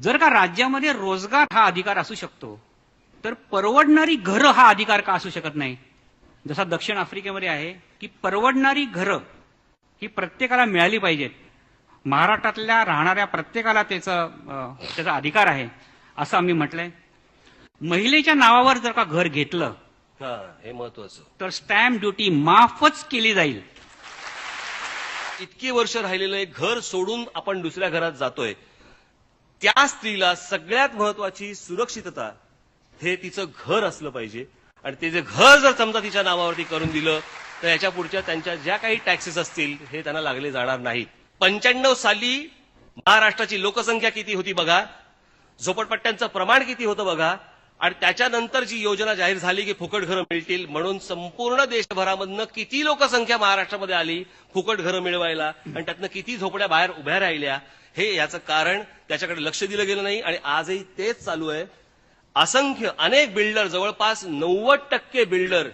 जर का राज्यामध्ये रोजगार हा अधिकार असू शकतो तर परवडणारी घरं हा अधिकार का असू शकत नाही? जसा दक्षिण आफ्रिकेमध्ये आहे की परवडणारी घरं ही प्रत्येकाला मिळाली पाहिजेत. महाराष्ट्रातल्या राहणाऱ्या प्रत्येकाला त्याचं त्याचा अधिकार आहे असं आम्ही म्हटलंय. महिलेच्या नावावर जर का घर घेतलं हा हे महत्वाचं. तर स्टॅम्प ड्युटी माफच केली जाईल. इतकी वर्ष राहिलेलं घर सोडून आपण दुसऱ्या घरात जातोय त्या स्त्रीला सगळ्यात महत्वाची सुरक्षितता हे तिचं घर असलं पाहिजे. आणि ते जे घर जर समजा तिच्या नावावरती करून दिलं तर याच्या पुढच्या त्यांच्या ज्या काही टॅक्सेस असतील हे त्यांना लागले जाणार नाहीत. पंच्याण्णव साली महाराष्ट्राची लोकसंख्या किती होती बघा? झोपडपट्ट्यांचं प्रमाण किती होतं बघा? आणि त्याच्यानंतर जी योजना जाहीर झाली की फुकट घरं मिळतील म्हणून संपूर्ण देशभरामधनं किती लोकसंख्या महाराष्ट्रामध्ये आली फुकट घरं मिळवायला आणि त्यातनं किती झोपड्या बाहेर उभ्या राहिल्या हे याचं कारण त्याच्याकडे लक्ष दिलं गेलं नाही आणि आजही तेच चालू आहे. असंख्य अनेक बिल्डर जवळपास नव्वद टक्के बिल्डर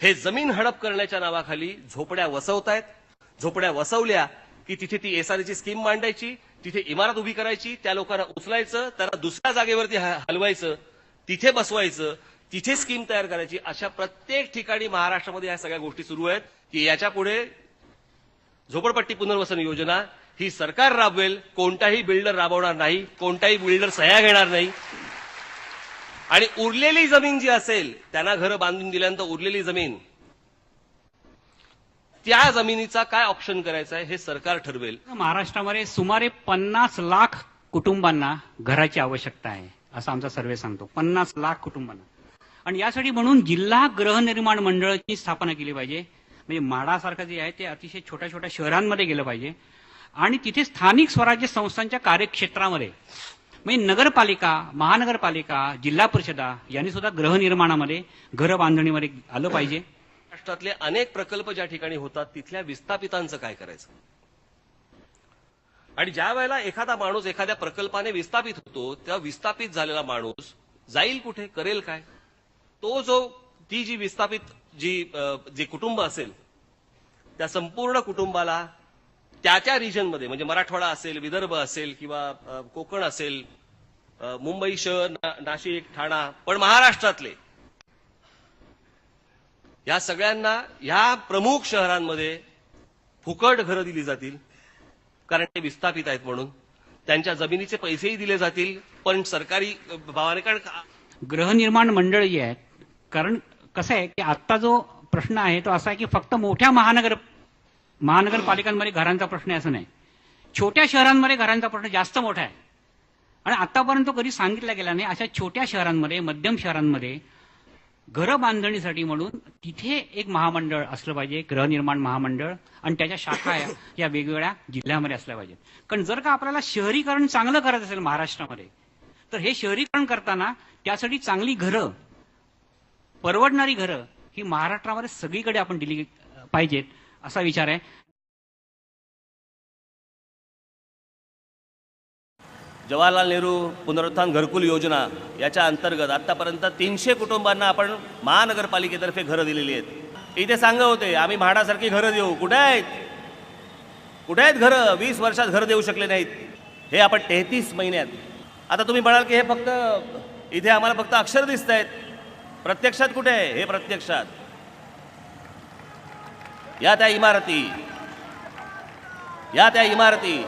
हे जमीन हडप करण्याच्या नावाखाली झोपड्या वसवतायत. झोपड्या वसवल्या की तिथे ती एसआरची स्कीम मांडायची तिथे इमारत उभी करायची त्या लोकांना उचलायचं त्यांना दुसऱ्या जागेवरती हलवायचं तिथे बसवायचं तिथे स्कीम तयार करायची. अशा प्रत्येक ठिकाणी महाराष्ट्रामध्ये या सगळ्या गोष्टी सुरू आहेत की याच्यापुढे झोपडपट्टी पुनर्वसन योजना ही सरकार राबवेल. कोणताही बिल्डर राबवणार नाही कोणताही बिल्डर सह्या घेणार नाही. आणि उरलेली जमीन जी असेल त्यांना घरं बांधून दिल्यानंतर उरलेली जमीन त्या जमिनीचा काय ऑप्शन करायचा आहे हे सरकार ठरवेल. महाराष्ट्रामध्ये सुमारे पन्नास लाख कुटुंबांना घराची आवश्यकता आहे असं आमचा सर्वे सांगतो. पन्नास लाख कुटुंबांना. आणि यासाठी म्हणून जिल्हा गृहनिर्माण मंडळाची स्थापना केली पाहिजे. म्हणजे माडासारखं जे आहे ते अतिशय छोट्या छोट्या शहरांमध्ये गेलं पाहिजे. आणि तिथे स्थानिक स्वराज्य संस्थांच्या कार्यक्षेत्रामध्ये म्हणजे नगरपालिका महानगरपालिका जिल्हा परिषदा यांनी सुद्धा गृहनिर्माणामध्ये घरं बांधणीमध्ये आलं पाहिजे. महाराष्ट्रातले अनेक प्रकल्प ज्या ठिकाणी होतात तिथल्या विस्थापितांचं काय करायचं? आणि ज्या वेळेला एखादा माणूस एखाद्या प्रकल्पाने विस्थापित होतो तेव्हा विस्थापित झालेला माणूस जाईल कुठे करेल काय? तो जो ती जी विस्थापित जी जे कुटुंब असेल त्या संपूर्ण कुटुंबाला त्या त्या रिजनमध्ये म्हणजे मराठवाडा असेल विदर्भ असेल किंवा कोकण असेल मुंबई शहर नाशिक ठाणा पण महाराष्ट्रातले या सगळ्यांना ह्या प्रमुख शहरांमध्ये फुकट घरं दिली जातील कारण ते विस्थापित आहेत म्हणून. त्यांच्या जमिनीचे पैसेही दिले जातील पण सरकारी भावाने कारण गृहनिर्माण मंडळ जी आहेत. कारण कसं आहे की आत्ता जो प्रश्न आहे तो असा आहे की फक्त मोठ्या महानगर महानगरपालिकांमध्ये घरांचा प्रश्न आहे असं नाही. छोट्या शहरांमध्ये घरांचा प्रश्न जास्त मोठा आहे. आणि आतापर्यंत कधी सांगितला गेला नाही अशा छोट्या शहरांमध्ये मध्यम शहरांमध्ये घरं बांधणीसाठी म्हणून तिथे एक महामंडळ असलं पाहिजे गृहनिर्माण महामंडळ आणि त्याच्या शाखा या- वेगवेगळ्या जिल्ह्यामध्ये असल्या पाहिजेत. कारण जर का आपल्याला शहरीकरण चांगलं करायचं असेल महाराष्ट्रामध्ये तर हे शहरीकरण करताना त्यासाठी चांगली घरं परवडणारी घरं ही महाराष्ट्रामध्ये सगळीकडे आपण दिली पाहिजेत असा विचार आहे. जवाहरलाल नेहरू पुनरुत्थान घरकुल योजना याच्या अंतर्गत आत्तापर्यंत तीनशे कुटुंबांना आपण महानगरपालिकेतर्फे घरं दिलेली आहेत. इथे सांगत होते आम्ही म्हाडासारखी घरं देऊ. कुठे आहेत? कुठे आहेत घरं? वीस वर्षात घरं देऊ शकले नाहीत. हे आपण तेहतीस महिन्यात. आता तुम्ही म्हणाल की हे फक्त इथे आम्हाला फक्त अक्षर दिसत आहेत प्रत्यक्षात कुठे आहे? हे प्रत्यक्षात. या त्या इमारती. या त्या इमारती.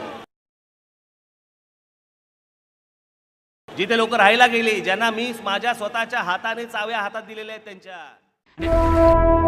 जिथे लोक राहायला गेली ज्यांना मी माझ्या स्वतःच्या हाताने चाव्या हातात दिलेल्या आहेत त्यांच्या.